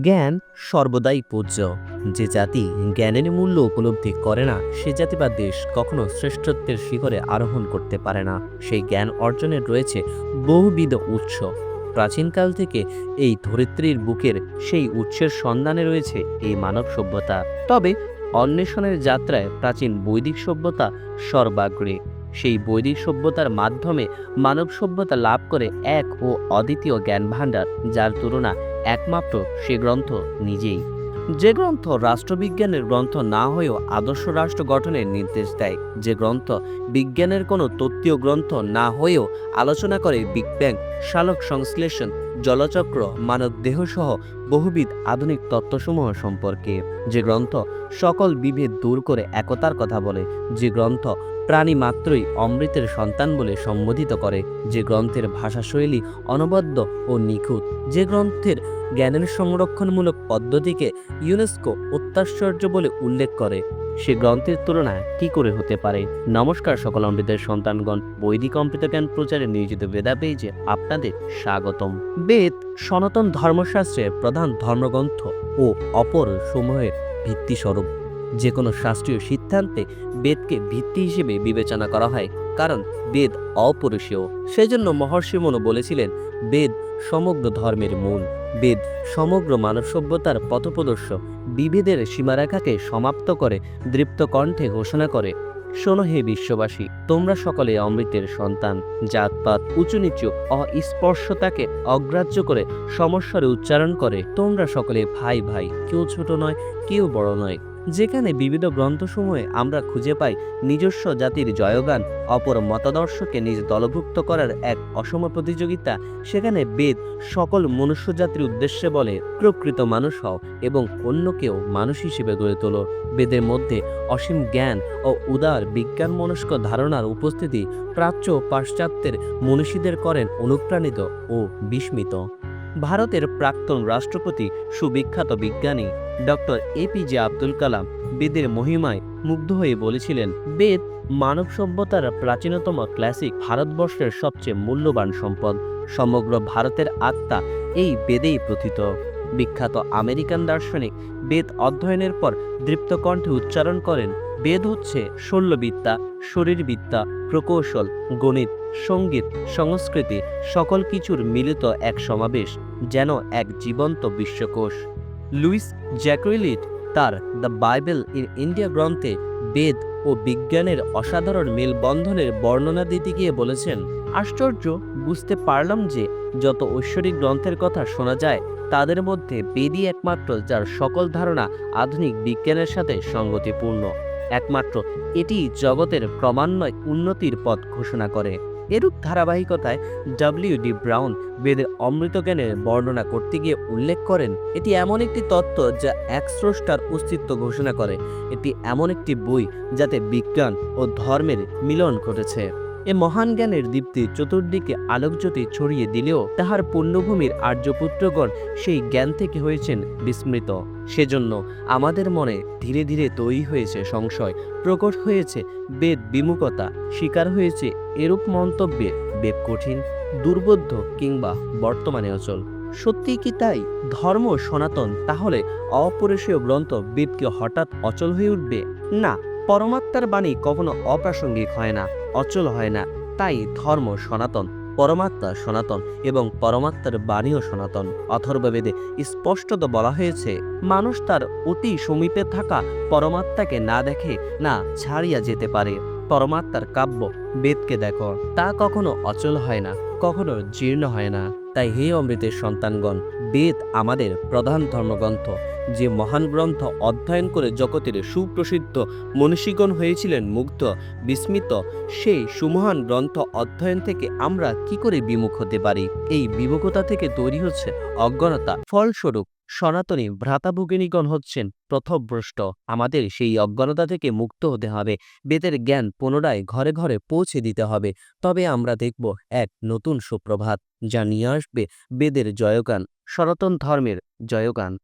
জ্ঞান সর্বদাই পূজ্য। যে জাতি জ্ঞানের মূল্য উপলব্ধি করে না, সে জাতি বা দেশ কখনো শ্রেষ্ঠত্বের শিখরে আরোহণ করতে পারে না। সেই জ্ঞান অর্জনের রয়েছে বহুবিধ উৎস। প্রাচীনকাল থেকে এই ধরিত্রীর বুকের সেই উৎসের সন্ধানে রয়েছে এই মানব সভ্যতা। তবে অন্বেষণের যাত্রায় প্রাচীন বৈদিক সভ্যতা সর্বাগ্রে। সেই বৈদিক সভ্যতার মাধ্যমে মানব সভ্যতা লাভ করে এক ও অদ্বিতীয় জ্ঞান ভাণ্ডার যার তুলনা একমাত্র সে গ্রন্থ নিজেই। যে গ্রন্থ রাষ্ট্রবিজ্ঞানের গ্রন্থ না হয়েও আদর্শ রাষ্ট্র গঠনের নির্দেশ দেয়, যে গ্রন্থ বিজ্ঞানের কোনো তত্ত্বীয় গ্রন্থ না হয়েও আলোচনা করে বিগ ব্যাং শালক সংশ্লেষণ, জলচক্র, মানব দেহসহ বহুবিধ আধুনিক তত্ত্বসমূহ সম্পর্কে। যে গ্রন্থ সকল বিভেদ দূর করে একতার কথা বলে, যে গ্রন্থ প্রাণী মাত্রই অমৃতের সন্তান বলে সম্বোধিত করে। যে গ্রন্থের ভাষাশৈলী অনবদ্য ও নিখুঁত, যে গ্রন্থের জ্ঞানের সংরক্ষণমূলক পদ্ধতিকে ইউনেস্কো অত্যাশ্চর্য বলে উল্লেখ করে, সে গ্রন্থের তুলনা কি করে হতে পারে? নমস্কার সকল অমৃতের সন্তানগণ। বৈদিক অমৃত জ্ঞান প্রচারে নিয়োজিত বেদা পেয়েছে আপনাদের স্বাগতম। বেদ সনাতন ধর্মশাস্ত্রের প্রধান ধর্মগ্রন্থ ও অপর সমূহের ভিত্তিস্বরূপ। যে কোনো শাস্ত্রীয় সিদ্ধান্তে বেদকে ভিত্তি হিসেবে বিবেচনা করা হয়, কারণ বেদ অপরিসীয় সেজন্য মহর্ষি মনু বলেছিলেন, বেদ সমগ্র ধর্মের মূল। বেদ সমগ্র মানব সভ্যতার পথপ্রদর্শক। বিভেদের সীমারেখাকে সমাপ্ত করে দৃপ্ত কণ্ঠে ঘোষণা করে, শোনো হে বিশ্ববাসী, তোমরা সকলে অমৃতের সন্তান। জাতপাত উঁচু নিচু অস্পর্শতাকে অগ্রাহ্য করে সমস্যারে উচ্চারণ করে। তোমরা সকলে ভাই ভাই কেউ ছোট নয়, কেউ বড় নয়। যেখানে বিবিধ গ্রন্থসমূহে আমরা খুঁজে পাই নিজস্ব জাতির জয়গান, অপর মতাদর্শকে নিজ দলভুক্ত করার এক অসম প্রতিযোগিতা, সেখানে বেদ সকল মনুষ্য জাতির উদ্দেশ্যে বলে, প্রকৃত মানুষ হও এবং অন্যকেও মানুষ হিসেবে গড়ে তোলো। বেদের মধ্যে অসীম জ্ঞান ও উদার বিজ্ঞান মনস্ক ধারণার উপস্থিতি প্রাচ্য পাশ্চাত্যের মনীষীদের করেন অনুপ্রাণিত ও বিস্মিত। ভারতের প্রাক্তন রাষ্ট্রপতি, সুবিখ্যাত বিজ্ঞানী ডক্টর এপিজে আব্দুল কালাম বেদের মহিমায় মুগ্ধ হয়ে বলেছিলেন, বেদ মানব সভ্যতার প্রাচীনতম ক্লাসিক ভারতবর্ষের সবচেয়ে মূল্যবান সম্পদ। সমগ্র ভারতের আত্মা এই বেদেই প্রথিত। বিখ্যাত আমেরিকান দার্শনিক বেদ অধ্যয়নের পর দৃপ্ত কণ্ঠে উচ্চারণ করেন বেদ হচ্ছে শল্যবিদ্যা শরীরবিদ্যা, প্রকৌশল, গণিত, সংগীত, সংস্কৃতি, সকল কিছুর মিলিত এক সমাবেশ, যেন এক জীবন্ত বিশ্বকোষ। লুইস জ্যাক্রিলিট তার দ্য বাইবেল ইন ইন্ডিয়া গ্রন্থে বেদ ও বিজ্ঞানের অসাধারণ মেলবন্ধনের বর্ণনা দিতে গিয়ে বলেছেন, আশ্চর্য, বুঝতে পারলাম যে যত ঐশ্বরিক গ্রন্থের কথা শোনা যায়, তাদের মধ্যে বেদই একমাত্র যার সকল ধারণা আধুনিক বিজ্ঞানের সাথে সঙ্গতিপূর্ণ। একমাত্র এটি জগতের ক্রমান্বয় উন্নতির পথ ঘোষণা করে। এরূপ ধারাবাহিকতায় ডব্লিউ ডি ব্রাউন বেদের অমৃত জ্ঞানের বর্ণনা করতে গিয়ে উল্লেখ করেন, এটি এমন একটি তত্ত্ব যা এক স্রষ্টার অস্তিত্ব ঘোষণা করে। এটি এমন একটি বই যাতে বিজ্ঞান ও ধর্মের মিলন ঘটেছে। এ মহান জ্ঞানের দীপ্তি চতুর্দিকে আলোকজ্যোতি ছড়িয়ে দিলেও তাহার পুণ্যভূমির আর্যপুত্রগণ সেই জ্ঞান থেকে হয়েছেন বিস্মৃত। সেজন্য আমাদের মনে ধীরে ধীরে তৈরি হয়েছে সংশয়, প্রকট হয়েছে বেদ বিমুখতা, শিকার হয়েছে এরূপ মন্তব্যে বেদ কঠিন, দুর্বোধ্য কিংবা বর্তমানে অচল। সত্যি কি তাই? ধর্ম সনাতন, তাহলে অপরিসীয় গ্রন্থ বেদকে হঠাৎ অচল হয়ে উঠবে? না, পরমাত্মার বাণী কখনো অপ্রাসঙ্গিক হয় না। অচল হয় না। তাই ধর্ম সনাতন, পরমাত্মা সনাতন এবং পরমাত্মার বাণীও সনাতন। অথর্ববেদে স্পষ্টত বলা হয়েছে, মানুষ তার অতি সমীপে থাকা পরমাত্মাকে না দেখে না ছাড়িয়া যেতে পারে। পরমাত্মার কাব্য বেদকে দেখো, তা কখনো অচল হয় না, কখনো জীর্ণ হয় না। তাই হে অমৃতের সন্তানগণ, বেদ আমাদের প্রধান ধর্মগ্রন্থ। যে মহান গ্রন্থ অধ্যয়ন করে জগতের সুপ্রসিদ্ধ মনীষীগণ হয়েছিলেন মুগ্ধ, বিস্মিত, সেই সুমহান গ্রন্থ অধ্যয়ন থেকে আমরা কি করে বিমুখ হতে পারি? এই বিমুখতা থেকে তৈরি হচ্ছে অজ্ঞানতা। ফলস্বরূপ, সনাতনী ভ্রাতাভগিনীগণ হচ্ছেন প্রথভ্রষ্ট। আমাদের সেই অজ্ঞানতা থেকে মুক্ত হতে হবে। বেদের জ্ঞান পুনরায় ঘরে ঘরে পৌঁছে দিতে হবে। তবে আমরা দেখব এক নতুন সুপ্রভাত, যা নিয়ে আসবে বেদের জয়গান, সনাতন ধর্মের জয়গান।